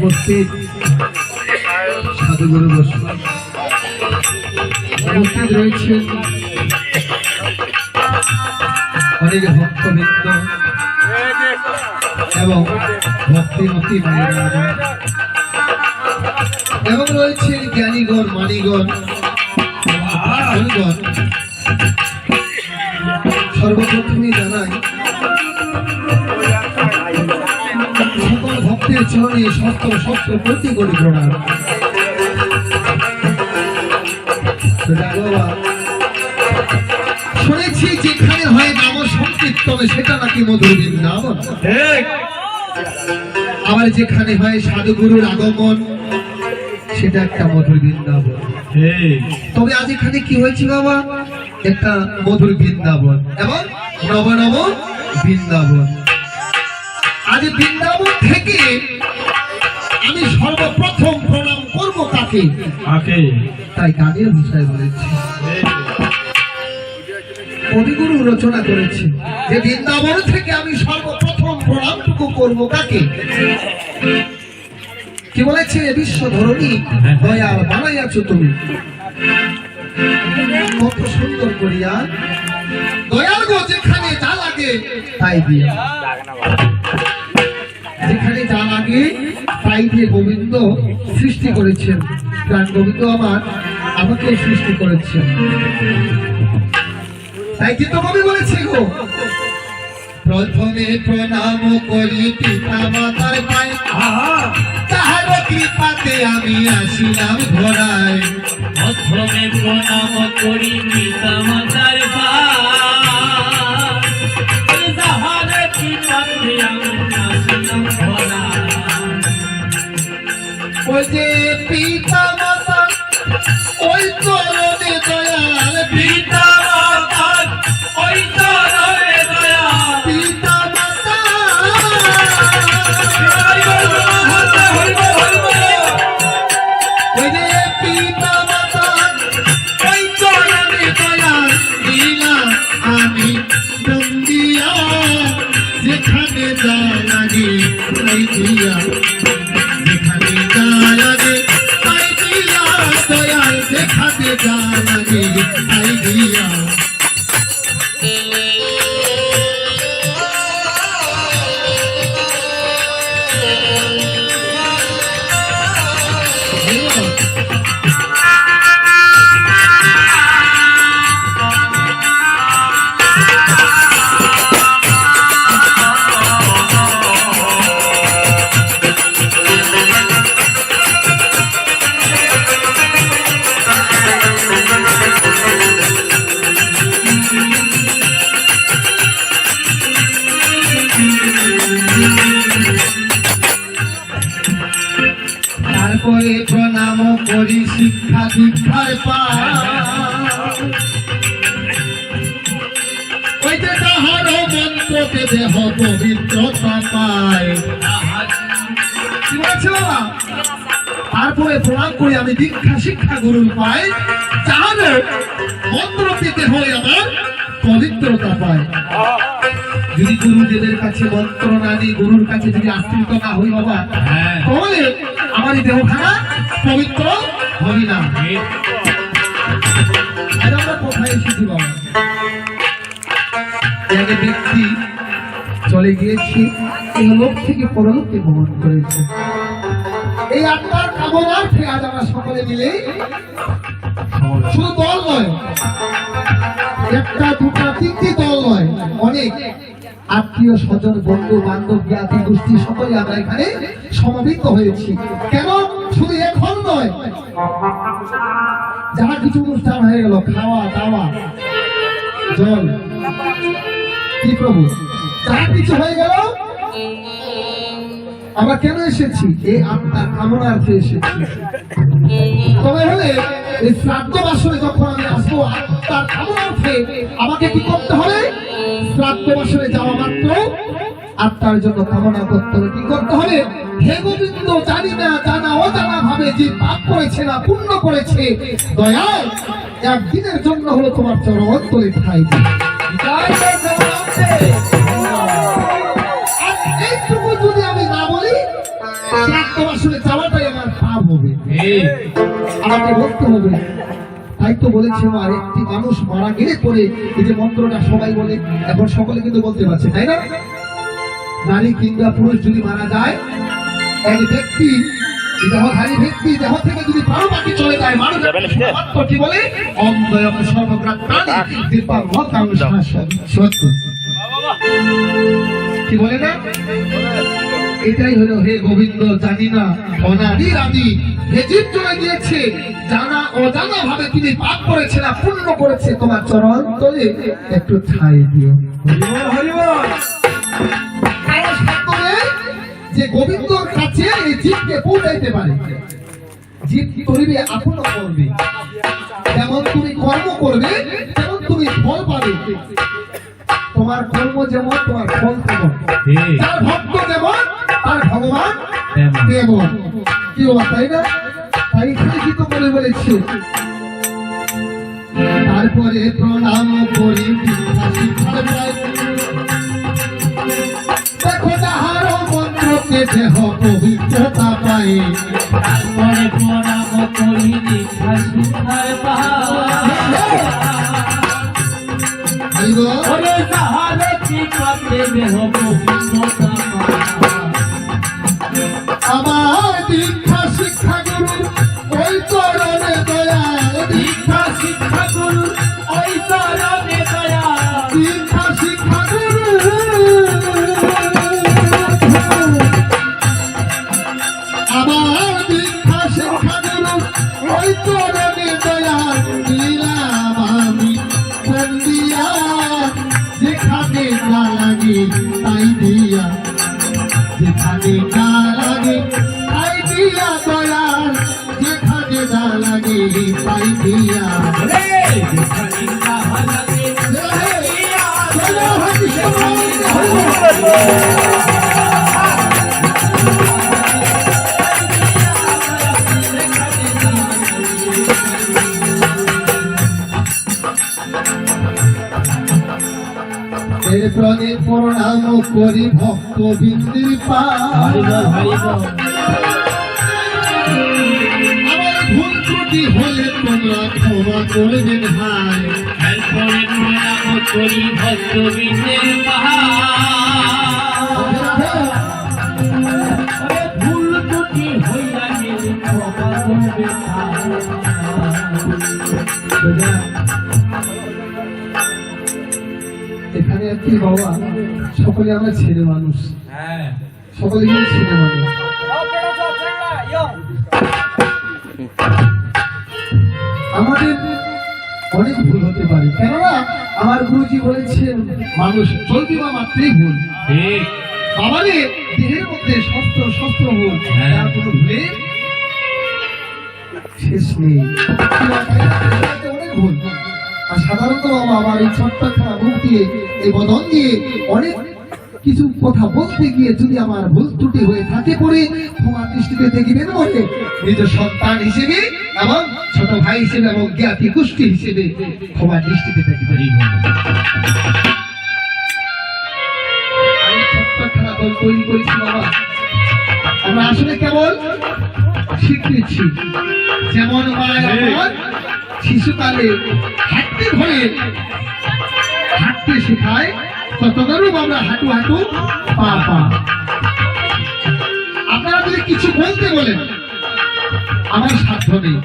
উপস্থিত। সাধুগুরু বসু। উপস্থিত রয়েছেন অনেক ভক্তবৃন্দ এবং ভক্তিমতী মায়েরা এবং রয়েছেন জ্ঞানীগণ, মানিগণ। সর্বপ্রথমে জানাই চরণে সত্য সত্য প্রতি করি প্রণাম। শুনেছি যেখানে হয় নাম সংকীর্তনে সেটা নাকি মধুর বৃন্দাবন। আবার যেখানে হয় সাধুগুরুর আগমন সেটা একটা মধুর বৃন্দাবন। তবে আজ এখানে কি হয়েছে বাবা? একটা মধুর বৃন্দাবন। এবং নব নব বৃন্দাবন। আজ বৃন্দাবন থেকে আমি সর্বপ্রথম প্রণাম করব কাকে? আকে তাই গানের ভাষায় বলেছি? কবিগুরু রচনা করেছে যে বৃন্দাবন থেকে আমি সর্বপ্রথম প্রণামটুকু করব কাকে? কি বলেছে? বিশ্ব ধরনী দয়াল বানাইয়াছ তুমি। কত সুন্দর করিয়া। দয়াল গো যেখানে যা লাগে তাই দিয়া। লাগে তাই দিয়ে গোবিন্দ সৃষ্টি করেছেন। প্রাণ গোবিন্দ আমার আমাকে সৃষ্টি করেছেন। তাই কিন্তু কবি বলেছে গো প্রথমে প্রণাম করি পিতা মাতার পায়। তাহার কৃপাতে আমি আসিলাম ঘোড়ায়। প্রথমে প্রণাম করি পিতা মাতার পায়। কৃপাতে আমি আসিলাম ধরা ওই তারপরে প্রণাম করি শিক্ষা দীক্ষার পা ওই যে তাহার মন্ত্রকে দেহ পবিত্রতা পায়? তারপরে প্রণাম করে আমি দীক্ষা শিক্ষা গুরুর পাই তাহলে মন্ত্র পেতে হয় আমার পবিত্রতা পায়। যদি গুরুদেবের কাছে মন্ত্র না গুরুর কাছে যদি আশ্রিত না হই বাবা হ্যাঁ। তাহলে আমার দেহখানা পবিত্র হবি না আমরা কোথায় এসেছি বাবা? ব্যক্তি চলে গিয়েছে এই লোক থেকে পরলোকে ভ্রমণ করেছে। এই আত্মার কামনার্থে আজ আমরা সকলে মিলে শুধু দল নয়, একটা দুটা তিনটি দল নয়, অনেক। আত্মীয় স্বজন, বন্ধু, বান্ধব, জ্ঞাতি, গোষ্ঠী, সকলে আমরা এখানে সমবেত হয়েছি। কেন? শুধু এখন নয়। যাহা কিছু অনুষ্ঠান হয়ে গেল, খাওয়া, দাওয়া, জল কি প্রভু যাহা কিছু হয়ে গেল, আমরা কেন এসেছি? এই আত্মার কামনার্থে এসেছি। তবে হলে এই শ্রাদ্ধ বাসনে যখন আমি আসব, আত্মার কামনার্থে আমাকে কি করতে হবে? শ্রাদ্ধ বাসনে যাওয়া মাত্র। আত্মার জন্য কামনা করতে হবে। কি করতে হবে? হে গোবিন্দ জানি না জানা অজানা ভাবে যে পাপ করেছে না পুণ্য করেছে দয়াল একদিনের জন্য হলো তোমার চরণ তলে ঠাই। জগন্নাথ। এইটুকু যদি আমি না বলি শ্রাদ্ধ বাসনে যাওয়াটাই আমার পাপ হবে। আমাকে বলতে হবে তাই তো বলেছে আর একটি মানুষ মারা গেলে পরে এই যে মন্ত্রটা সবাই বলে এখন সকলে কিন্তু বলতে পারছে তাই না? নারী কিংবা পুরুষ যদি মারা যায় এক ব্যক্তি দেহধারী ব্যক্তি দেহ থেকে যদি প্রাণ বাকি চলে যায় মানুষ কি? বলে? কি বলে না? এটাই হলো হে গোবিন্দ, জানি না, অনাদি রাদি হে জীব চলে গিয়েছে জানা অজানা ভাবে তিনি পাপ করেছে না, পূর্ণ করেছে তোমার চরণ। তলে একটু ঠাই দিও। যে গোবিন্দর কাছে এই জীবকে পৌঁছাইতে পারে, জীব করিবে করবে। যেমন তুমি কর্ম করবে, তেমন তুমি ফল পাবে। তোমার কর্ম যেমন তোমার ফল তেমন। তার ভক্ত যেমন তার ভগবান তেমন। কি বাবা তাই না? তাই কি তো বলে বলেছে। তারপরে প্রণাম করি পাই। দেখো তাহার মন্ত্রকে দেহ পবিত্রতা পায়। তারপরে প্রণাম করি দীক্ষা শিক্ষার কৃপাতে দেহ আমার দীক্ষা প্রণে প্রণাম করি ভক্ত বিন্দির ভুল ত্রুটি হলে তোমরা ক্ষমা করবেন ভাই। প্রণাম করি ভক্তবৃন্দের পাহাড় এখানে বাবা সকলে আমরা ছেলে মানুষ। হ্যাঁ। সকলে ছেলে মানুষ। আমাদের অনেক ভুল হতে পারে। কেননা আমার গুরুজি বলেছেন মানুষ চলতি বা মাত্রই ভুল। বাবারে দেহের মধ্যে শস্ত্র শস্ত্র ভুল। হ্যাঁ। তার কোনো ভুলের শেষ নেই। অনেক ভুল। আর সাধারণত বাবা আমার এই ছোট্ট খেলা মুখ দিয়ে এই বদন দিয়ে অনেক কিছু কথা বলতে গিয়ে যদি আমার ভুল ত্রুটি হয়ে থাকে পরে তোমার দৃষ্টিতে দেখিবেন বলে নিজ সন্তান হিসেবে এবং ছোট ভাই হিসেবে এবং জ্ঞাতি গোষ্ঠী হিসেবে তোমার দৃষ্টিতে দেখিবেন। তৈরি করেছি বাবা আমরা আসলে কেবল শিখতেছি। যেমন মায়ের আমার শিশুকালে হাঁটতে ধরে হাঁটতে শেখায়, ততদরূপ আমরা হাঁটু হাঁটু পা পা। আপনারা যদি কিছু বলতে বলেন, আমার সাধ্য নেই।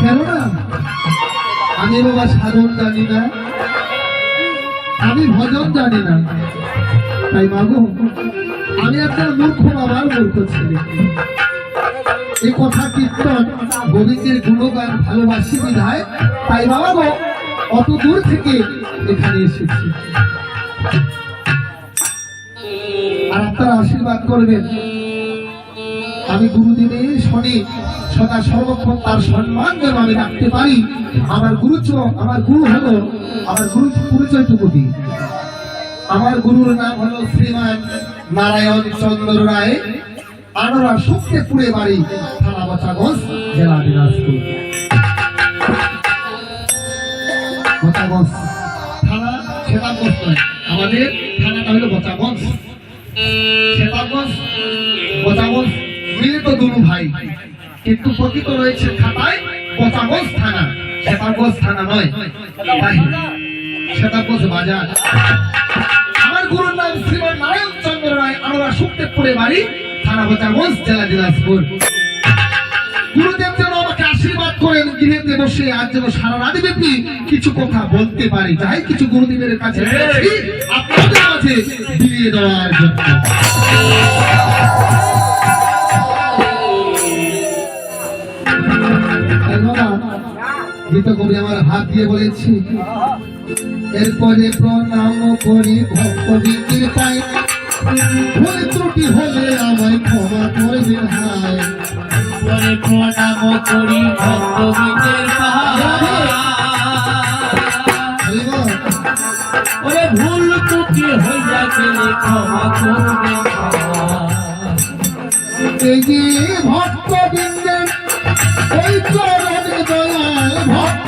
কেননা, আমি বাবা সাধন জানি না আমি ভজন জানি না। তাই মাগো, আমি একটা মূর্খ বাবার মূর্খ ছেলে এই কথা কীর্তন, গোবিন্দের গুণগান, ভালোবাসি বিধায়, তাই বাবা গো অত দূর থেকে এখানে এসেছি। আর আপনারা আশীর্বাদ করবেন। আমি গুরুদেবের শনি সদা সর্বক্ষণ তার সম্মান যেন আমি রাখতে পারি। আমার গুরু চ- আমার গুরু হলো, আমার গুরু পরিচয়টুকু দিই আমার গুরুর নাম হলো শ্রীমান নারায়ণ চন্দ্র রায় আনোরা শুক্তে পুরে বাড়ি থানা বাচাগঞ্জ, জেলা দিনাজপুর। বচাগঞ্জ থানা নয়, আমাদের থানাটা হলো বচাগঞ্জ। শ্বেতাগঞ্জ বচাগঞ্জ মিলে তো দুলু ভাই। কিন্তু প্রকৃত রয়েছে খাতায় বচাগঞ্জ থানা। শ্বেতাগঞ্জ থানা নয়। তাই শ্বেতাগঞ্জ বাজার। আমার গুরুর নাম শ্রীমান নারায়ণ চন্দ্র রায় আমরা সুখদেবপুরে বাড়ি, থানা বচাগঞ্জ জেলা দিনাজপুর। গুরুদেব যেন আমাকে আশীর্বাদ করেন, গৃহেতে বসে আজ যেন সারা রাত ব্যাপী কিছু কথা বলতে পারি। তাই কিছু গুরুদেবের কাছে আপনাদের মাঝে বিলিয়ে দেওয়ার জন্য। গীত কবি আমার হাত দিয়ে বলেছি এরপরে প্রণাম করি পাই ভুল ত্রুটি হলে আমায় ক্ষমা করবেন হায়। পরে প্রণাম করি ওরে ভুল ত্রুটি হইয়া গেলে ক্ষমা করবে এই যে ভক্তবৃন্দের ওই চরণে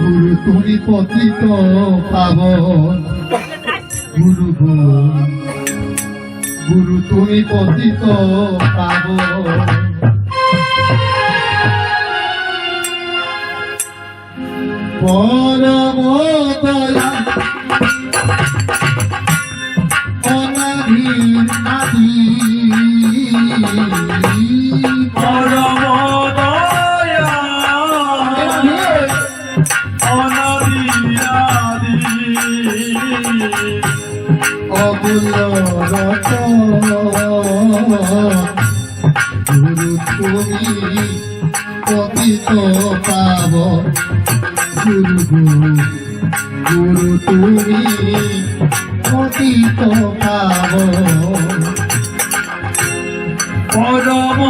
গুরু তুমি পতিত পাব গুরু গুরু তুমি পতিত পাব পরম দয়া পাব পরম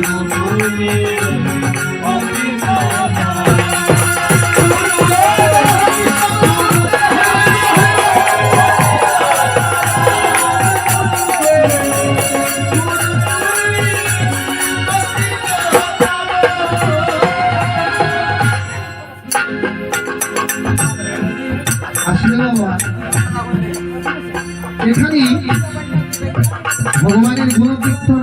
no meu